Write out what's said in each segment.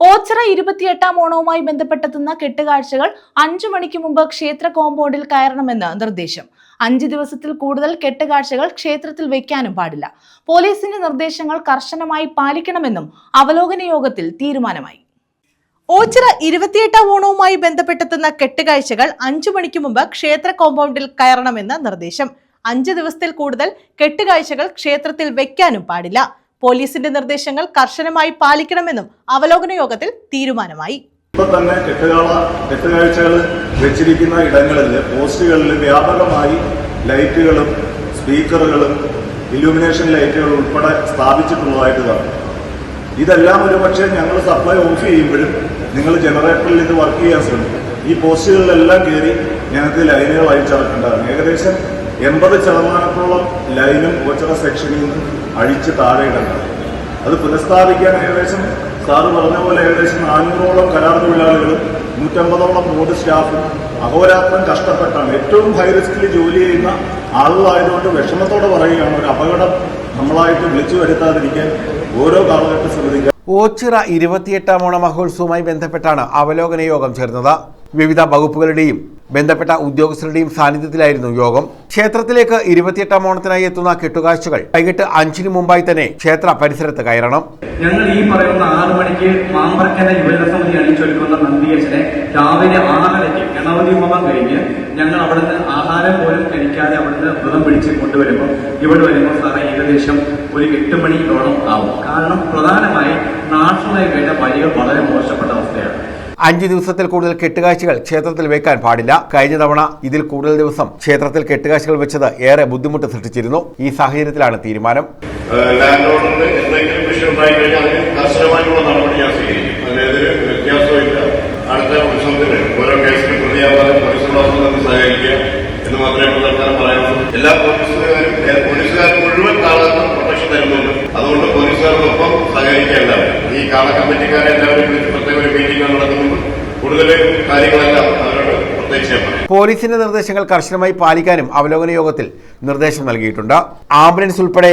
ഓച്ചിറ ഇരുപത്തിയെട്ടാം ഓണവുമായി ബന്ധപ്പെട്ടെത്തുന്ന കെട്ടുകാഴ്ചകൾ അഞ്ചു മണിക്ക് മുമ്പ് ക്ഷേത്ര കോമ്പൗണ്ടിൽ കയറണമെന്ന് നിർദ്ദേശം. അഞ്ച് ദിവസത്തിൽ കൂടുതൽ കെട്ടുകാഴ്ചകൾ ക്ഷേത്രത്തിൽ വയ്ക്കാനും പാടില്ല. പോലീസിന്റെ നിർദ്ദേശങ്ങൾ കർശനമായി പാലിക്കണമെന്നും അവലോകന യോഗത്തിൽ തീരുമാനമായി. ഓച്ചിറ ഇരുപത്തിയെട്ടാം ഓണവുമായി ബന്ധപ്പെട്ടെത്തുന്ന കെട്ടുകാഴ്ചകൾ അഞ്ചു മണിക്ക് മുമ്പ് ക്ഷേത്ര കോമ്പൗണ്ടിൽ കയറണമെന്ന് നിർദ്ദേശം. അഞ്ച് ദിവസത്തിൽ കൂടുതൽ കെട്ടുകാഴ്ചകൾ ക്ഷേത്രത്തിൽ വയ്ക്കാനും പാടില്ല. പോലീസിന്റെ നിർദ്ദേശങ്ങൾ കർശനമായി പാലിക്കണമെന്നും അവലോകന യോഗത്തിൽ തീരുമാനമായി. ഇപ്പൊ തന്നെ കെട്ടുകാള കെട്ടുകാഴ്ചകൾ വെച്ചിരിക്കുന്ന ഇടങ്ങളിൽ പോസ്റ്റുകളിൽ വ്യാപകമായി ലൈറ്റുകളും സ്പീക്കറുകളും ഇലൂമിനേഷൻ ലൈറ്റുകളും ഉൾപ്പെടെ സ്ഥാപിച്ചിട്ടുള്ളതായിട്ട് കാണും. ഇതെല്ലാം ഒരു പക്ഷേ ഞങ്ങൾ സപ്ലൈ ഓഫ് ചെയ്യുമ്പോഴും നിങ്ങൾ ജനറേറ്ററിൽ ഇത് വർക്ക് ചെയ്യാൻ ശ്രമിക്കും. ഈ പോസ്റ്റുകളിലെല്ലാം കയറി ഞങ്ങൾക്ക് ലൈനുകൾ അയച്ചിറക്കേണ്ടതാണ് ഏകദേശം എൺപത് ശതമാനത്തോളം ലൈനും ഓച്ചറ സെക്ഷനിൽ നിന്ന് അഴിച്ച് താഴെ അത് പുനഃസ്ഥാപിക്കാൻ ഏകദേശം സാറ് പറഞ്ഞ പോലെ ഏകദേശം നാനൂറോളം കരാർ തൊഴിലാളികളും നൂറ്റമ്പതോളം ബോർഡ് സ്റ്റാഫും അഹോരാത്രം കഷ്ടപ്പെട്ടാണ്. ഏറ്റവും ഹൈ റിസ്കിൽ ജോലി ചെയ്യുന്ന ആളുകളായതുകൊണ്ട് വിഷമത്തോടെ പറയുകയാണ് ഒരു അപകടം നമ്മളായിട്ട് വിളിച്ചു വരുത്താതിരിക്കാൻ ഓരോ കാലഘട്ടം ശ്രമിക്കുക. ഓച്ചിറ ഇരുപത്തിയെട്ടാം ഓണ മഹോത്സവവുമായി ബന്ധപ്പെട്ടാണ് അവലോകന യോഗം ചേർന്നത്. വിവിധ വകുപ്പുകളുടെയും ബന്ധപ്പെട്ട ഉദ്യോഗസ്ഥരുടെയും സാന്നിധ്യത്തിലായിരുന്നു യോഗം. ക്ഷേത്രത്തിലേക്ക് ഇരുപത്തിയെട്ടാം ഓണത്തിനായി എത്തുന്ന കെട്ടുകാഴ്ചകൾ വൈകിട്ട് അഞ്ചിന് മുമ്പായി തന്നെ ക്ഷേത്ര പരിസരത്ത് കയറണം. ഞങ്ങൾ ഈ പറയുന്ന ആറ് മണിക്ക് മാമ്പറക്കര യുവജന സമിതി അണിച്ചൊരുക്കുന്ന നന്ദിയച്ചനെ രാവിലെ ആറരയ്ക്ക് ഗണപതി ഹോമം കഴിഞ്ഞ് ഞങ്ങൾ അവിടുന്ന് ആഹാരം പോലും കഴിക്കാതെ അവിടുന്ന് വ്രതം പിടിച്ച് കൊണ്ടുവരുമ്പോൾ ഇവിടെ വരുമ്പോൾ സാറേ ഏകദേശം ഒരു എട്ട് മണിയോളം ആവും. കാരണം പ്രധാനമായി നാട്ടിലായി കഴിഞ്ഞ വഴികൾ വളരെ മോശപ്പെട്ട അവസ്ഥയാണ്. അഞ്ച് ദിവസത്തിൽ കൂടുതൽ കെട്ടുകാഴ്ചകൾ ക്ഷേത്രത്തിൽ വെക്കാൻ പാടില്ല. കഴിഞ്ഞ തവണ ഇതിൽ കൂടുതൽ ദിവസം ക്ഷേത്രത്തിൽ കെട്ടുകാഴ്ചകൾ വെച്ചത് ഏറെ ബുദ്ധിമുട്ട് സൃഷ്ടിച്ചിരുന്നു. ഈ സാഹചര്യത്തിലാണ് തീരുമാനം. അടുത്ത എന്ന് മാത്രമേ എല്ലാ പോലീസുകാരും മുഴുവൻ പ്രൊട്ടക്ഷൻ അതുകൊണ്ട് പോലീസുകാർക്കൊപ്പം സഹകരിക്കേണ്ട ഈ കാള കമ്മിറ്റിക്കാരെ എല്ലാവരും പ്രത്യേക ഒരു മീറ്റിംഗ് നടത്തുന്നുണ്ട് കൂടുതൽ കാര്യങ്ങളെല്ലാം പോലീസിന്റെ നിർദ്ദേശങ്ങൾ കർശനമായി പാലിക്കാനും അവലോകന യോഗത്തിൽ നിർദ്ദേശം നൽകിയിട്ടുണ്ട്. ആംബുലൻസ് ഉൾപ്പെടെ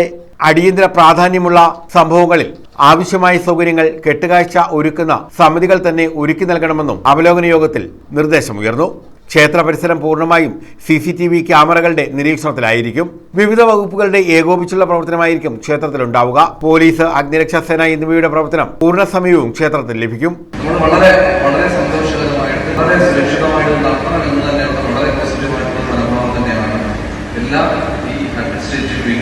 അടിയന്തര പ്രാധാന്യമുള്ള സംഭവങ്ങളിൽ ആവശ്യമായ സൗകര്യങ്ങൾ കെട്ടുകാഴ്ച ഒരുക്കുന്ന സമിതികൾ തന്നെ ഒരുക്കി നൽകണമെന്നും അവലോകന യോഗത്തിൽ നിർദ്ദേശമുയർന്നു. ക്ഷേത്ര പരിസരം പൂർണമായും സി സി ടി വി ക്യാമറകളുടെ നിരീക്ഷണത്തിലായിരിക്കും. വിവിധ വകുപ്പുകളുടെ ഏകോപിച്ചുള്ള പ്രവർത്തനമായിരിക്കും ക്ഷേത്രത്തിലുണ്ടാവുക. പോലീസ് അഗ്നിരക്ഷാ സേന എന്നിവയുടെ പ്രവർത്തനം പൂർണ സമയവും ക്ഷേത്രത്തിൽ ലഭിക്കും. വളരെ വളരെ എല്ലാ ഈ അഡ്മിനിസ്ട്രേറ്റീവ്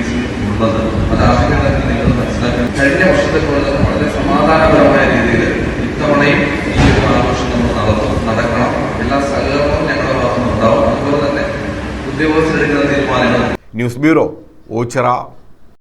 ഉള്ളത്. അത് ആദ്യമേ തന്നെ നിങ്ങൾ മനസ്സിലാക്കണം കഴിഞ്ഞ വർഷത്തെ പോലെ വളരെ സമാധാനപരമായ രീതിയിൽ ഇത്തവണയും ഈ ഒരു ആഘോഷം നമ്മൾ നടത്തും നടക്കണം. എല്ലാ സഹകരണവും ഞങ്ങളുടെ ഭാഗത്തുനിന്ന് ഉണ്ടാവും അതുപോലെ തന്നെ ഉദ്യോഗസ്ഥരെടുക്കുന്ന തീരുമാനങ്ങൾ ന്യൂസ് ബ്യൂറോ ഓച്ചിറ.